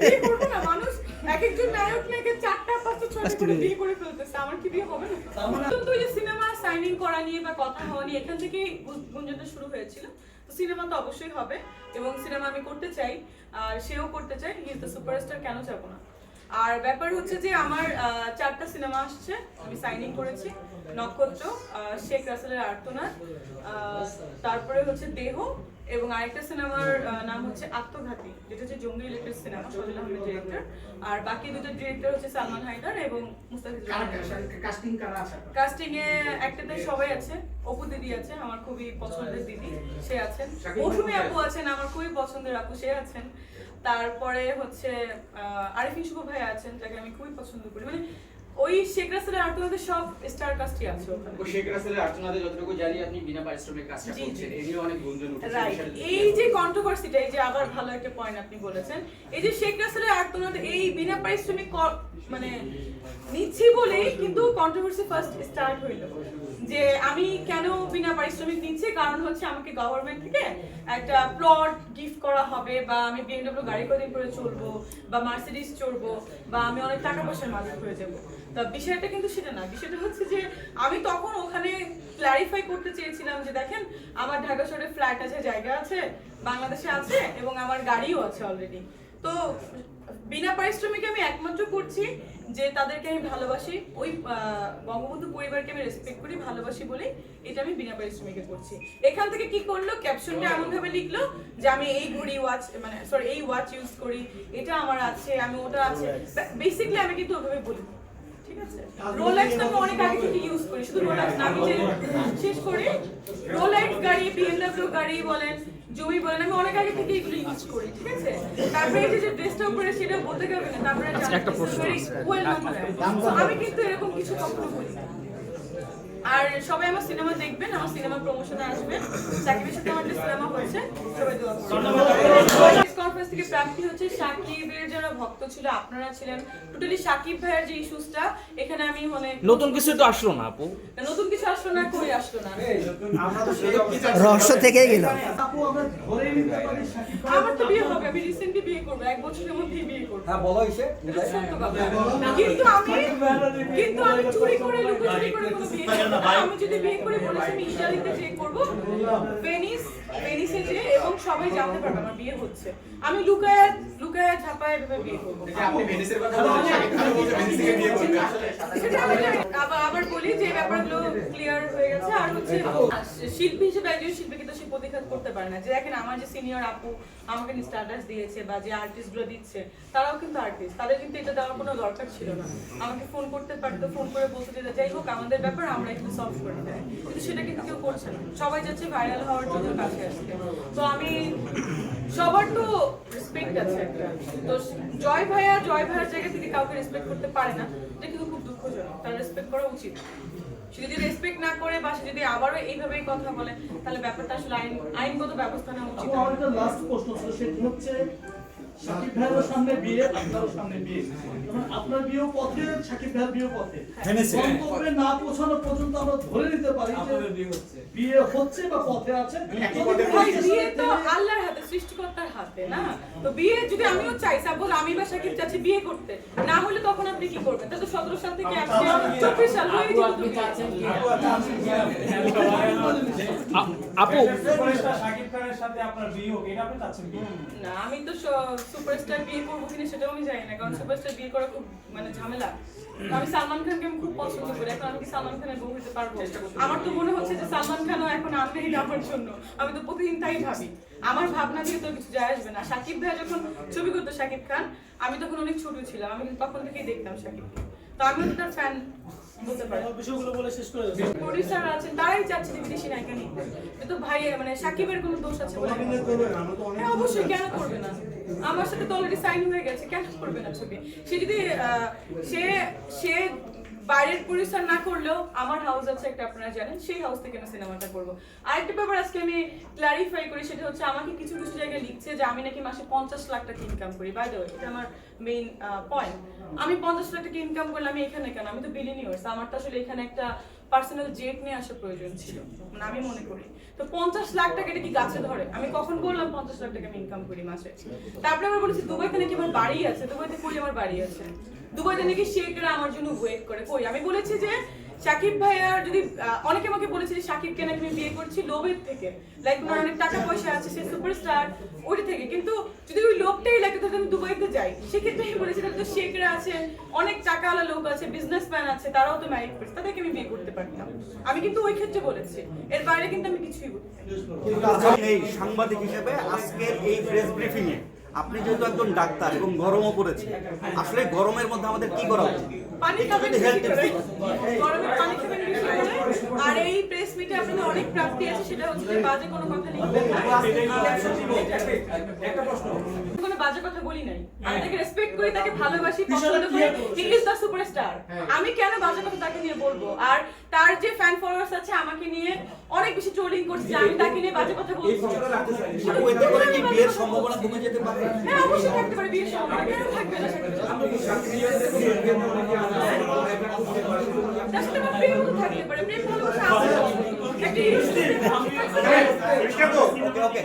বিয়ে করব না মানুষ এক একজন নায়ক নায়কের চারটা পাঁচটা ছয়টা করে বিয়ে করে ফেলতেছে। আমার কি বিয়ে হবে না? কিন্তু ওই যে সিনেমা সাইনিং করা নিয়ে বা কথা হওয়া নিয়ে এখান থেকেই গু- গুঞ্জনটা শুরু হয়েছিল। তো সিনেমা তো অবশ্যই হবে এবং সিনেমা আমি করতে চাই আর সেও করতে চাই হি ইজ দ্য সুপারস্টার কেন যাব না? আর ব্যাপার হচ্ছে যে আমার চারটা সিনেমা আসছে আমি সাইনিং করেছি নক্ষত্র শেখ রাসেলের আর্তনাদ তারপরে হচ্ছে দেহ এবং আরেকটা সিনেমার নাম হচ্ছে আত্মঘাতী যেটা হচ্ছে জঙ্গি related cinema Sajal Ahmed director আর বাকি দুটো ডিরেক্টর হচ্ছে সালমান হায়দার এবং মুস্তাফিজুর রহমান। কাস্টিং কারা? আছে? কাস্টিং এ একটাতে সবাই আছে অপু দিদি আছে আমার খুবই পছন্দের দিদি সে আছেন। মৌসুমী আপু আছেন আমার খুবই পছন্দের আপু সে আছেন। তারপরে হচ্ছে আরিফিন শুভ ভাই আছেন যাকে আমি খুবই পছন্দ করি। মানে ওই শেখ রাসেলের আর্টনাদের সব স্টার কাস্টই আছে ওখানে। ও শেখ রাসেলের আর্তনাদে যতটুকু জানি আপনি বিনা পারিশ্রমিক কাজটা। করছেন। এই নিয়ে অনেক গুঞ্জন উঠেছে এই যে কন্ট্রোভার্সিটা এই যে আবার ভালো একটা পয়েন্ট আপনি বলেছেন। এই যে শেখ রাসেলের আর্তনাদ এই বিনা পারিশ্রমিক মানে নিচ্ছি বলেই কিন্তু কন্ট্রোভার্সি ফার্স্ট স্টার্ট হইল। যে আমি কেন বিনা পারিশ্রমিক নিচ্ছি? কারণ হচ্ছে আমাকে গভর্নমেন্ট থেকে একটা প্লট গিফট করা হবে বা আমি বিএমডব্লিউ গাড়ি কদিন করে চলবো বা মার্সিডিজ চড়বো বা আমি অনেক টাকা পয়সার মালিক হয়ে যাব। তা বিষয়টা কিন্তু সেটা না। বিষয়টা হচ্ছে যে আমি তখন ওখানে ক্লারিফাই করতে চেয়েছিলাম যে দেখেন আমার ঢাকা শহরে ফ্ল্যাট আছে জায়গা আছে বাংলাদেশে আছে এবং আমার গাড়িও আছে অলরেডি তো বিনা পারিশ্রমিকে আমি একমাত্র করছি যে তাদেরকে আমি ভালোবাসি ওই বঙ্গবন্ধু পরিবারকে আমি রেসপেক্ট করি ভালোবাসি বলেই এটা আমি বিনা পারিশ্রমিকে করছি। এখান থেকে কি করল? ক্যাপশনটা এমন ভাবে লিখলো যে আমি এই ঘড়ি ওয়াচ মানে সরি এই ওয়াচ ইউজ করি এটা আমার আছে আমি ওটা আছে। বেসিকলি আমি কিন্তু ওভাবে বলি ঠিক আছে রোলেক্স আমি অনেক আগে থেকে ইউজ করি শুধু রোলেক্স না আমি শেষ করি রোলেক্স গাড়ি বিএমডব্লিউ গাড়ি বলেন জমি বলেন আমি অনেক আগে থেকে এগুলো ইউজ করি ঠিক আছে? তারপরে এই যে যে ড্রেসটা উপরে সেটা বলতে গেবে না তারপরে একটা প্রশ্ন আমি কিন্তু এরকম কিছু কখনো বলি আর সবাই আমার সিনেমা দেখবেন আমার সিনেমা প্রমোশনে আসবেন সাকিবের সাথে আমার সিনেমা হচ্ছে সবাই দোয়া করবেন। কনফারেন্স থেকে প্রাপ্তি হচ্ছে সাকিবের যারা ভক্ত ছিল আপনারা ছিলেন। টোটালি সাকিব ভাইয়ের যে ইস্যুসটা এখানে আমি মানে নতুন কিছু তো আসলো না আপু। নতুন কিছু আসলো না কই আসলো না? আমরা তো সেই রহস্য থেকেই গেল আপু আমরা ধরে নিতে পারি আমার তো বিয়ে হবে আমি রিসেন্টলি বিয়ে করব এক বছরের মধ্যেই বিয়ে করব। হ্যাঁ বলো কথা। কিন্তু আমি কিন্তু আমি চুরি করে লুকোচুরি করে কোনো বিয়ে করব না। আমি যদি বিয়ে করে বলেছি আমি ইটালিতে যে করব। ভেনিস ভেনিসে যে এবং সবাই জানতে পারবে আমার বিয়ে হচ্ছে। আমি লুকায় লুকায় ঝাপায় এভাবে বিয়ে করব। আপনি ভেনিসের কথা বলছেন বলছে ভেনিস থেকে বিয়ে করবে আসলে। আবার বলি যে ব্যাপারগুলো ক্লিয়ার হয়ে গেছে, আর হচ্ছে শিল্পী হিসেবে একজন শিল্পীকে তো সে প্রতিঘাত করতে পারে না। যে দেখেন আমার যে সিনিয়র আপু আমাকে স্ট্যাটাস দিয়েছে বা যে আর্টিস্টগুলো দিচ্ছে, তারাও কিন্তু আর্টিস্ট তাদের কিন্তু এটা দেওয়ার কোনো দরকার ছিল না। আমাকে ফোন করতে পারতো ফোন করে বলতে যে, যাই হোক, আমাদের ব্যাপার, আমরা একটু সলভ করে দেয়। কিন্তু সেটা কিন্তু কেউ করছে না। সবাই যাচ্ছে ভাইরাল হওয়ার জন্য কাছে আসতে তো আমি সবার তো রেসপেক্ট আছে তো জয় ভাইয়া, জয় ভাইয়ার জায়গায় তিনি কাউকে রেসপেক্ট করতে পারে না, এটা কিন্তু খুব দুঃখজনক। তার রেসপেক্ট করা উচিত। সে যদি রেসপেক্ট না করে বা সে যদি আবারও এইভাবেই কথা বলে, তাহলে ব্যাপারটা আসলে আইন আইনগত ব্যবস্থা নেওয়া উচিত। আমার একটা লাস্ট প্রশ্ন ছিল, সেটি হচ্ছে শাকিব ভাইয়ের সামনে বিয়ে আপনারও সামনে বিয়ে। তখন আপনার বিয়েও পথে শাকিব ভাইয়ের বিয়েও পথে। গন্তব্যে না পৌঁছানো পর্যন্ত আমরা ধরে নিতে পারি যে বিয়ে হচ্ছে। বা পথে আছে। একই পথে ভাই, বিয়ে তো আল্লাহর হাতে সৃষ্টিকর্তার হাতে না? তো বিয়ে যদি আমিও চাই সাপোজ আমি বা সাকিব চাচ্ছি বিয়ে করতে। না হলে তখন আপনি কি করবেন? তাহলে তো সতেরো সাল থেকে চব্বিশ সাল হয়ে যেত আপু। না, আমি তো সুপারস্টার বিয়ে করব কিনা সেটাও আমি জানি না, কারণ সুপারস্টার বিয়ে করা খুব মানে ঝামেলা। আমি সালমান খানকে আমি খুব পছন্দ করি, এখন আমি সালমান খানের বউ হতে পারব? আমার তো মনে হচ্ছে যে সালমান খানও এখন আনমেরিড আমার জন্য। আমি তো প্রতিদিন তাই ভাবি। আমার ভাবনা দিয়ে তো কিছু যায় আসবে না। সাকিব ভাই যখন ছবি করতো, সাকিব খান, আমি তখন অনেক ছোট ছিলাম, আমি তখন থেকেই দেখতাম সাকিবকে। তো আমিও তো তার ফ্যান বিষয়গুলো বলে শেষ করে প্রডিউসার আছেন তারাই চাচ্ছে যে বিদেশি নায়িকা নিতে তো ভাই মানে সাকিবের কোনো দোষ আছে বলে। হ্যাঁ অবশ্যই কেন করবে না? আমার সাথে তো অলরেডি সাইন হয়ে গেছে কেন করবে না ছবি? সে যদি আহ, সে সে বাইরের প্রডিউসার না করলেও আমার হাউস আছে একটা, আপনারা জানেন, সেই হাউস থেকে আমি সিনেমাটা করব। আরেকটা ব্যাপার আজকে আমি ক্লারিফাই করি, সেটা হচ্ছে আমাকে কিছু কিছু জায়গায় লিখছে যে আমি নাকি মাসে পঞ্চাশ লাখ টাকা ইনকাম করি। বাই এটা আমার মেইন পয়েন্ট আমি পঞ্চাশ লাখ টাকা ইনকাম করলে আমি এখানে কেন? আমি তো বিলিনিয়ার্স আমার তো আসলে এখানে একটা পার্সোনাল জেট নিয়ে আসার প্রয়োজন ছিল। মানে আমি মনে করি। তো পঞ্চাশ লাখ টাকা এটা কি গাছে ধরে? আমি কখন বললাম পঞ্চাশ লাখ টাকা আমি ইনকাম করি মাসে? তারপরে আবার বলেছি, দুবাইতে নাকি আমার বাড়ি আছে, দুবাইতে কই আমার বাড়ি আছে? দুবাইতে নাকি শেখরা আমার জন্য ওয়েট করে। কই? আমি বলেছি যে সাকিব ভাইয়ার যদি অনেকে আমাকে বলেছে যে সাকিবকে নাকি আমি বিয়ে করছি লোভের থেকে। লাইক ওনার অনেক টাকা পয়সা আছে, সে সুপারস্টার ওইটা থেকে। কিন্তু যদি ওই লোকটাই লাগে তাহলে আমি দুবাইতে যাই, সেক্ষেত্রে আমি বলেছি, তাহলে তো শেখরা আছে, অনেক টাকাওয়ালা লোক আছে বিজনেসম্যান আছে, তারাও তো ম্যারিড করছে, তাদেরকে আমি বিয়ে করতে পারতাম। আমি কিন্তু ওই ক্ষেত্রে বলেছি। এর বাইরে কিন্তু আমি কিছুই বলি নাই। এই সাংবাদিক হিসেবে আজকের এই প্রেস ব্রিফিং এ আপনি যেহেতু একজন ডাক্তার এবং গরমও পড়েছে আসলে গরমের মধ্যে আমাদের কি করা উচিত? পানি খাবেন যদি হেলথ বেশি করে। গরমে পানি খাবেন আর এই প্রেস মিটে আপনাদের অনেক প্রাপ্তি আছে সেটা হচ্ছে যে বাজে কোনো কথা লিখবেন একটা প্রশ্ন কোনো বাজে কথা বলি নাই। আমি তাকে রেসপেক্ট করি তাকে ভালোবাসি পছন্দ করি। হি ইজ দ্য সুপারস্টার আমি কেন বাজে কথা তাকে নিয়ে বলব? আর তার যে ফ্যান ফলোয়ার্স আছে আমাকে নিয়ে অনেক বেশি ট্রোলিং করছে আমি তাকে নিয়ে বাজে কথা বলছি। এতে করে কি বিয়ের সম্ভাবনা কমে যেতে পারে? হ্যাঁ অবশ্যই থাকতে পারে বিয়ের সম্ভাবনা। কেন থাকবে না? তার সাথে আমার প্রেম থাকতে পারে প্রেম ভালোবাসা আছে। একটা ওকে ওকে